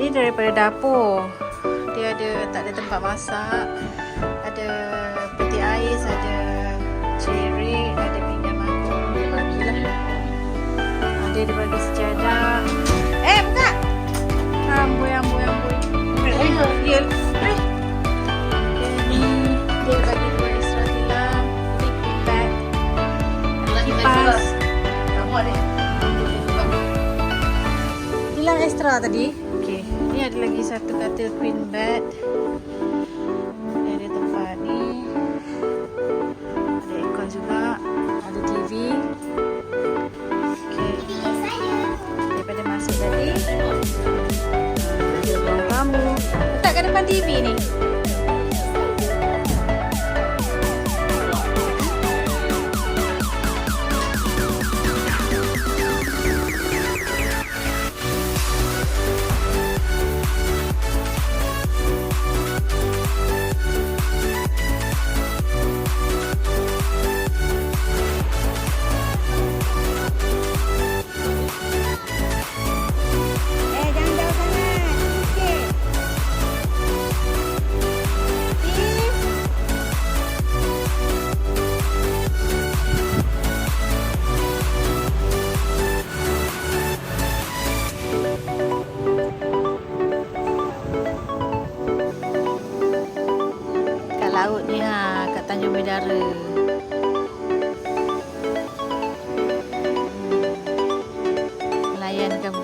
Ini daripada dapur. Dia ada tak ada tempat masak. Ada peti ais, ada cerik, ada pinggan mangkuk. Dia bagilah. Ada dia bagi sejadah. Eh, buka! Amboi, amboi, amboi. Eh, dia. Dia ni, dia bagi dua extra tilam. Ini green bag. Kipas. Hilang extra tadi. Ni ada lagi satu katil queen bed. Ada tempat ni. Ada aircon juga. Ada TV. Okey. Daripada masuk tadi. Ada tamu. Letak kat depan TV ni. Laut ni ha, kat Tanjung Bidara. Melayankan